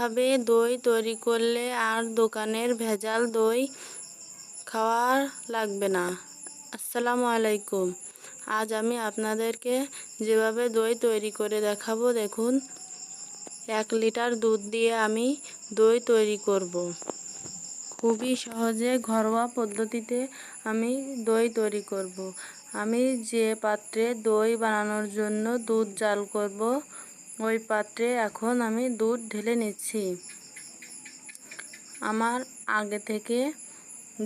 এভাবে দই তৈরি করলে আর দোকানের ভেজাল দই খাওয়ার লাগবে না আসসালামু আলাইকুম আজ আমি আপনাদেরকে যেভাবে দই তৈরি করে দেখাবো, দেখুন এক লিটার দুধ দিয়ে আমি দই তৈরি করব। খুবই সহজে, ঘরোয়া পদ্ধতিতে আমি দই তৈরি করব। আমি যে পাত্রে দই বানানোর জন্য দুধ জাল করব ওই পাত্রে এখন আমি দুধ ঢেলে নিচ্ছি। আমার আগে থেকে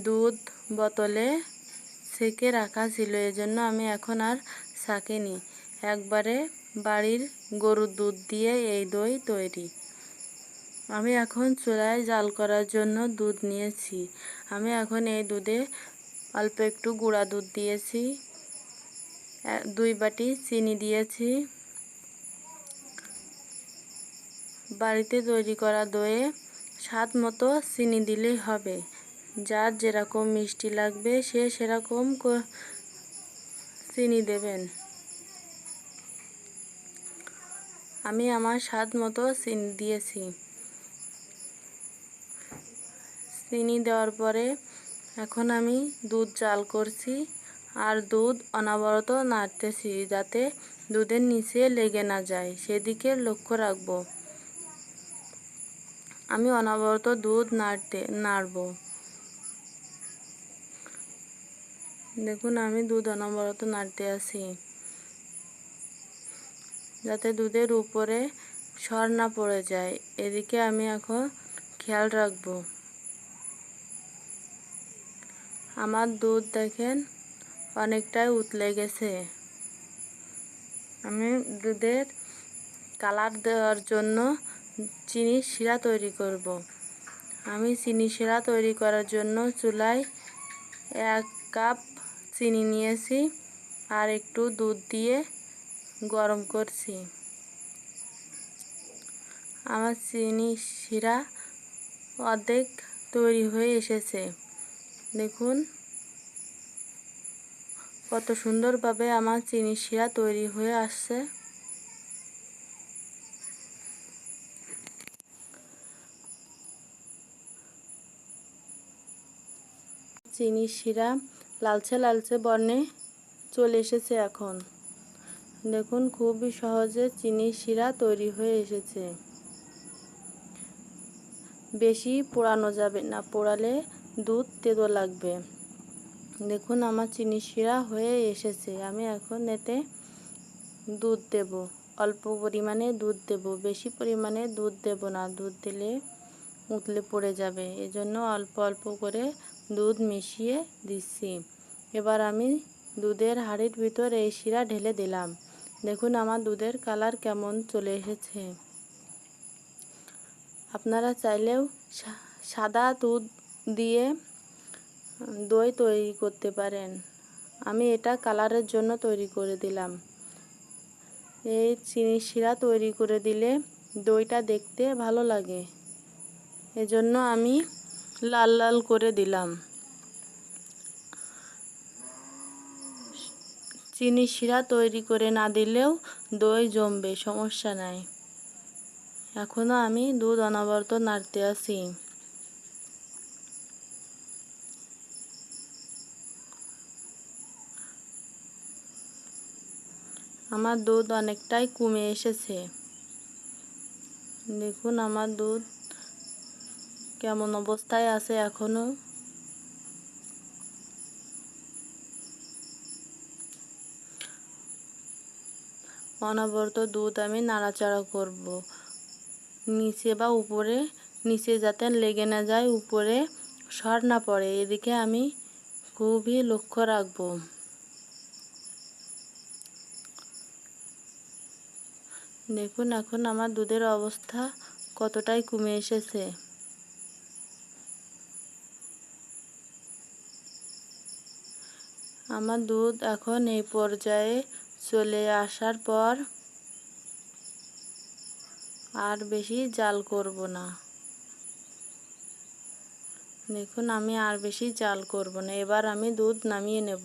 দুধ বোতলে সেকে রাখা ছিল, এজন্য আমি এখন আর সাকিনি। একবারে বাড়ির গরুর দুধ দিয়ে এই দই তৈরি। আমি এখন চুলায় জাল করার জন্য দুধ নিয়েছি। আমি এখন এই দুধে অল্প একটু গুঁড়া দুধ দিয়েছি দুই বাটি চিনি দিয়েছি। বাড়িতে তৈরি করা দইয়ে স্বাদ মতো চিনি দিলেই হবে। যার যেরকম মিষ্টি লাগবে, সে সেরকম চিনি দেবেন। আমি আমার স্বাদ মতো চিনি দিয়েছি। চিনি দেওয়ার পরে এখন আমি দুধ চাল করছি আর দুধ অনাবরত নাড়তেছি যাতে দুধের নিচে লেগে না যায়। সেদিকে লক্ষ্য রাখব। আমি অনবরত দুধ নাড়তে, নাড়ব। দেখুন, আমি দুধ অনবরত নাড়তে আছি। যাতে দুধের উপরে সর না পড়ে যায়। এদিকে আমি এখন খেয়াল রাখব। আমার দুধ দেখেন, অনেকটাই উতলে গেছে। আমি দুধের কালার দেওয়ার জন্য চিনি শিরা তৈরি করব। আমি চিনি শিরা তৈরি করার জন্য চুলায় এক কাপ চিনি নিয়েছি আর একটু দুধ দিয়ে গরম করছি। আমার চিনি শিরা অর্ধেক তৈরি হয়ে এসেছে। দেখুন কত সুন্দরভাবে আমার চিনি শিরা তৈরি হয়ে আসছে। চিনি, শিরা, লালচে লালচে বর্ণে চলে এসেছে এখন। দেখুন খুবই সহজে চিনি, শিরা তৈরি হয়ে এসেছে। বেশি পোড়ানো যাবে না, পোড়ালে দুধ তেতো লাগবে। দেখুন, আমার চিনি, শিরা হয়ে এসেছে। আমি এখন এতে দুধ দেব। অল্প পরিমাণে দুধ দেব। বেশি পরিমাণে দুধ দেব না। দুধ দিলে উতলে পড়ে যাবে। এজন্য অল্প অল্প করে দুধ মিশিয়ে দিচ্ছি। এবার আমি দুধের হাঁড়ির ভিতর এই শিরা ঢেলে দিলাম। দেখুন আমার দুধের কালার কেমন চলে এসেছে। আপনারা চাইলেও সাদা দুধ দিয়ে দই তৈরি করতে পারেন। আমি এটা কালারের জন্য তৈরি করে দিলাম। এই চিনি শিরা তৈরি করে দিলে দইটা দেখতে ভালো লাগে। এজন্য আমি লাল লাল করে দিলাম। চিনি শিরা তৈরি করে না দিলেও দই জমবে, সমস্যা নাই। এখনও আমি দুধ অনবরত নাড়তে আসি আমার দুধ অনেকটাই কমে এসেছে। দেখুন আমার দুধ কেমন অবস্থায় আছে এখনও অনবরত দুধ আমি নাড়াচাড়া করব। নিচে বা উপরে, নিচে যাতে লেগে না যায়, উপরে সর না পড়ে, এদিকে আমি খুবই লক্ষ্য রাখব। দেখুন, এখন আমার দুধের অবস্থা কতটাই কমে এসেছে। আমার দুধ এখন এই পর্যায়ে চলে আসার পর আর বেশি জাল করব না। দেখুন, আমি আর বেশি জাল করব না। এবার আমি দুধ নামিয়ে নেব।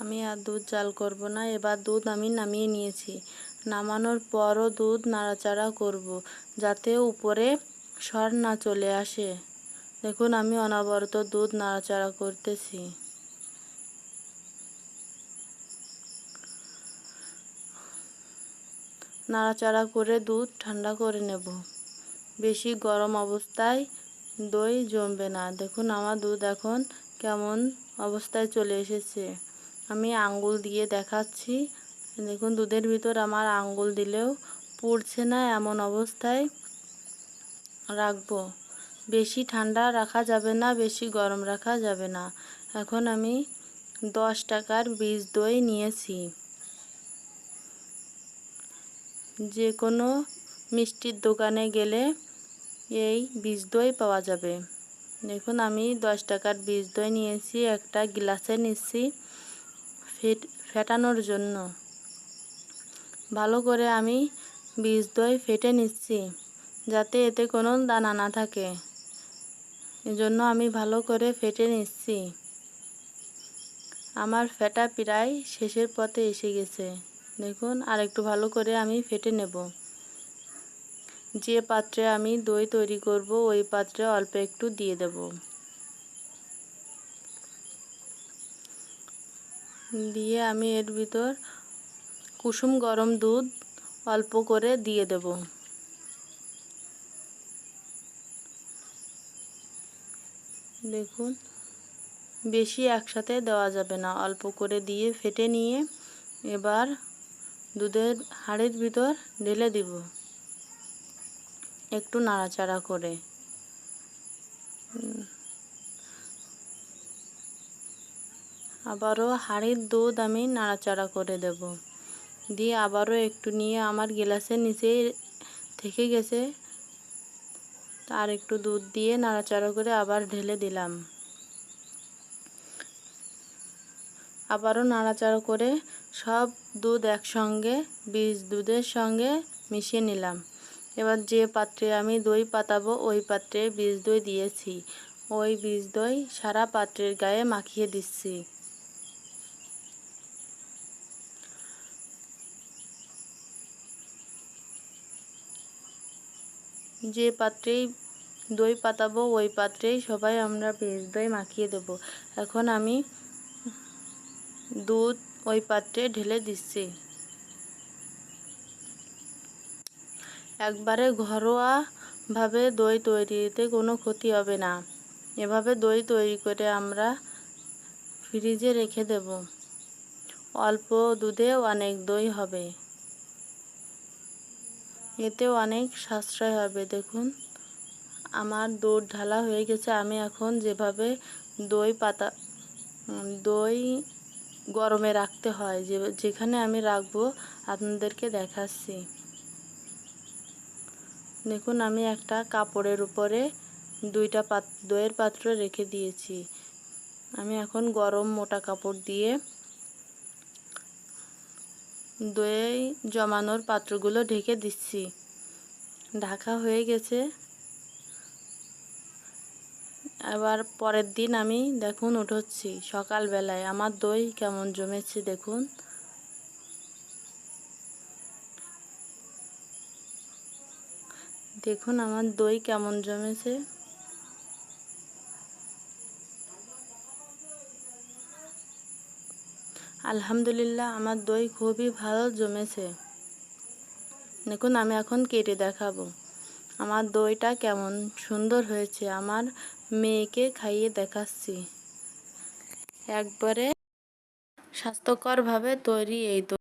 আমি আর দুধ জাল করব না। এবার দুধ আমি নামিয়ে নিয়েছি। নামানোর পরও দুধ নাড়াচাড়া করব, যাতে উপরে সর না চলে আসে। দেখুন, আমি অনবরত দুধ নাড়াচাড়া করতেছি। নাড়াচাড়া করে দুধ ঠান্ডা করে নেব। বেশি গরম অবস্থায় দই জমবে না। দেখুন, আমার দুধ এখন কেমন অবস্থায় চলে এসেছে। আমি আঙ্গুল দিয়ে দেখাচ্ছি। দেখুন, দুধের ভিতর আমার আঙ্গুল দিলেও পুড়ছে না এমন অবস্থায় রাখব। বেশি ঠান্ডা রাখা যাবে না, বেশি গরম রাখা যাবে না। এখন আমি দশ টাকার বীজ দই নিয়েছি। যে কোনো মিষ্টির দোকানে গেলে এই বীজ দই পাওয়া যাবে। দেখুন, আমি দশ টাকার বীজ দই নিয়েছি, একটা গ্লাসে নিচ্ছি ফেট, ফেটানোর জন্য। ভালো করে আমি বীজ দই ফেটে নিচ্ছি, যাতে এতে কোনো দানা না থাকে। এজন্য আমি ভালো করে ফেটে নিচ্ছি। আমার ফেটা প্রায় শেষের পথে এসে গেছে। দেখুন আর একটু ভালো করে আমি ফেটে নেব। যে পাত্রে আমি দই তৈরি করব, ওই পাত্রে অল্প একটু দিয়ে দেব। দিয়ে আমি এর ভিতর কুসুম গরম দুধ অল্প করে দিয়ে দেব। দেখুন, বেশি একসাথে দেওয়া যাবে না। অল্প করে দিয়ে ফেটে নিয়ে এবার দুধের হাঁড়ির ভিতর ঢেলে দিব। একটু নাড়াচাড়া করে। আবারও হাঁড়ির দুধ আমি নাড়াচাড়া করে দেব। দিয়ে আবারও একটু নিয়ে আমার গ্লাসের নিচে থেকে গেছে। আর একটু দুধ দিয়ে নাড়াচাড়া করে আবার ঢেলে দিলাম। আবারও নাড়াচাড়া করে সব দুধ একসঙ্গে, বীজ দুধের সঙ্গে মিশিয়ে নিলাম। এবার যে পাত্রে আমি দই পাতাবো, ওই পাত্রে বীজ দই দিয়েছি। ওই বীজ দই সারা পাত্রের গায়ে মাখিয়ে দিচ্ছি। যে পাত্রেই দই পাতাবো, ওই পাত্রেই সবাই আমরা বীজ দই মাখিয়ে দেব। এখন আমি দুধ ওই পাত্রে ঢেলে দিচ্ছি। একবারে ঘরোয়াভাবে দই তৈরিতে কোনো ক্ষতি হবে না। এভাবে দই তৈরি করে আমরা ফ্রিজে রেখে দেব। অল্প দুধে অনেক দই হবে। এতেও অনেক সাশ্রয় হবে, দেখুন। আমার দুধ ঢালা হয়ে গেছে, আমি এখন যেভাবে দই পাতা, দই গরমে রাখতে হয়, যে, যেখানে আমি রাখব, আপনাদেরকে দেখাচ্ছি। দেখুন, আমি একটা কাপড়ের উপরে দুইটা পাত, দইয়ের পাত্র রেখে দিয়েছি। আমি এখন গরম মোটা কাপড় দিয়ে দই জমানোর পাত্রগুলো ঢেকে দিচ্ছি। ঢাকা হয়ে গেছে। এবার পরের দিন আমি দেখুন উঠোচ্ছি সকালবেলায়। আমার দই কেমন জমেছে দেখুন। দেখুন আমার দই কেমন জমেছে। আলহামদুলিল্লাহ, আমার দই খুবই ভালো জমেছে। দেখুন, আমি এখন কেটে দেখাবো। আমার দইটা কেমন সুন্দর হয়েছে, আমার মেয়েকে খাইয়ে দেখাচ্ছি। একবারে স্বাস্থ্যকরভাবে তৈরি এই দই।